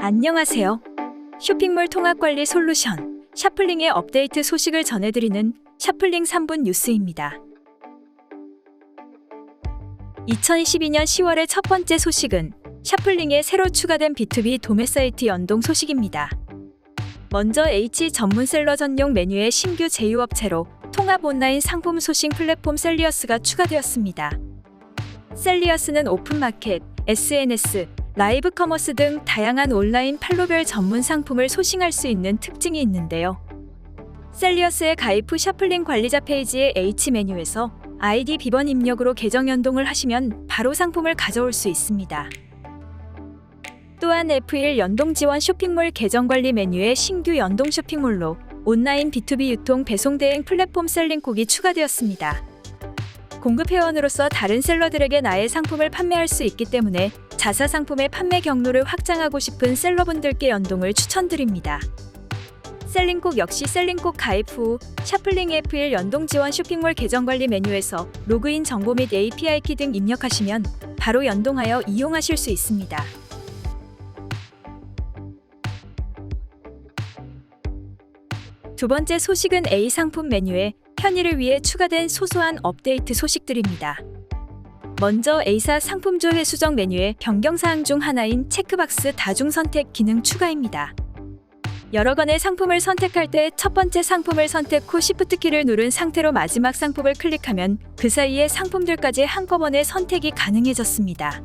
안녕하세요. 쇼핑몰 통합관리 솔루션 샤플링의 업데이트 소식을 전해드리는 샤플링 3분 뉴스입니다. 2022년 10월의 첫 번째 소식은 샤플링에 새로 추가된 B2B 도매 사이트 연동 소식입니다. 먼저 H 전문 셀러 전용 메뉴의 신규 제휴업체로 통합 온라인 상품 소싱 플랫폼 셀리어스가 추가되었습니다. 셀리어스는 오픈마켓, SNS, 라이브 커머스 등 다양한 온라인 판로별 전문 상품을 소싱할 수 있는 특징이 있는데요. 셀리어스의 가입 후 샤플링 관리자 페이지의 H 메뉴에서 아이디 비번 입력으로 계정 연동을 하시면 바로 상품을 가져올 수 있습니다. 또한 F1 연동 지원 쇼핑몰 계정 관리 메뉴의 신규 연동 쇼핑몰로 온라인 B2B 유통 배송 대행 플랫폼 셀링콕이 추가되었습니다. 공급 회원으로서 다른 셀러들에게 나의 상품을 판매할 수 있기 때문에 자사 상품의 판매 경로를 확장하고 싶은 셀러분들께 연동을 추천드립니다. 셀링콕 역시 셀링콕 가입 후 샤플링 F1 연동 지원 쇼핑몰 계정 관리 메뉴에서 로그인 정보 및 API 키 등 입력하시면 바로 연동하여 이용하실 수 있습니다. 두 번째 소식은 A 상품 메뉴에 편의를 위해 추가된 소소한 업데이트 소식들입니다. 먼저 A사 상품조회 수정 메뉴의 변경사항 중 하나인 체크박스 다중 선택 기능 추가입니다. 여러 건의 상품을 선택할 때 첫 번째 상품을 선택 후 Shift 키를 누른 상태로 마지막 상품을 클릭하면 그 사이의 상품들까지 한꺼번에 선택이 가능해졌습니다.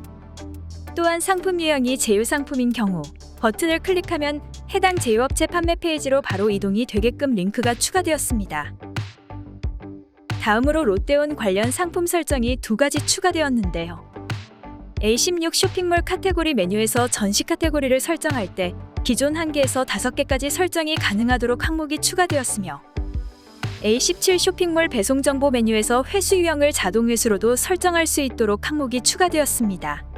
또한 상품 유형이 제휴 상품인 경우 버튼을 클릭하면 해당 제휴업체 판매 페이지로 바로 이동이 되게끔 링크가 추가되었습니다. 다음으로 롯데온 관련 상품 설정이 두 가지 추가되었는데요. A16 쇼핑몰 카테고리 메뉴에서 전시 카테고리를 설정할 때 기존 1개에서 5개까지 설정이 가능하도록 항목이 추가되었으며 A17 쇼핑몰 배송 정보 메뉴에서 회수 유형을 자동 회수로도 설정할 수 있도록 항목이 추가되었습니다.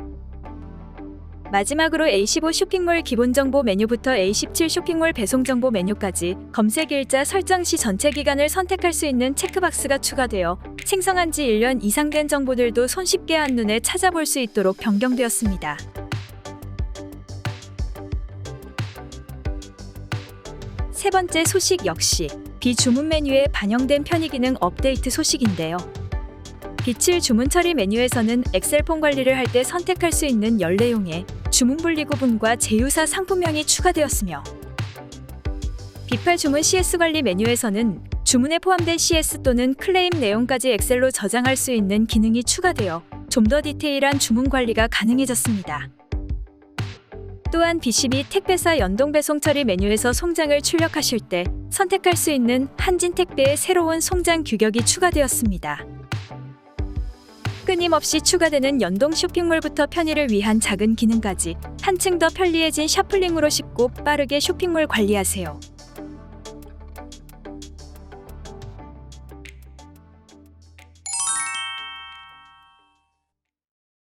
마지막으로 A15 쇼핑몰 기본 정보 메뉴부터 A17 쇼핑몰 배송 정보 메뉴까지 검색 일자 설정 시 전체 기간을 선택할 수 있는 체크박스가 추가되어 생성한 지 1년 이상 된 정보들도 손쉽게 한눈에 찾아볼 수 있도록 변경되었습니다. 세 번째 소식 역시 비주문 메뉴에 반영된 편의 기능 업데이트 소식인데요. 빛을 주문 처리 메뉴에서는 엑셀 폼 관리를 할 때 선택할 수 있는 연내용에 주문 분리 구분과 제휴사 상품명이 추가되었으며 비팔 주문 CS 관리 메뉴에서는 주문에 포함된 CS 또는 클레임 내용까지 엑셀로 저장할 수 있는 기능이 추가되어 좀 더 디테일한 주문 관리가 가능해졌습니다. 또한 B12 택배사 연동 배송 처리 메뉴에서 송장을 출력하실 때 선택할 수 있는 한진 택배의 새로운 송장 규격이 추가되었습니다. 끊임없이 추가되는 연동 쇼핑몰부터 편의를 위한 작은 기능까지 한층 더 편리해진 샤플링으로 쉽고 빠르게 쇼핑몰 관리하세요.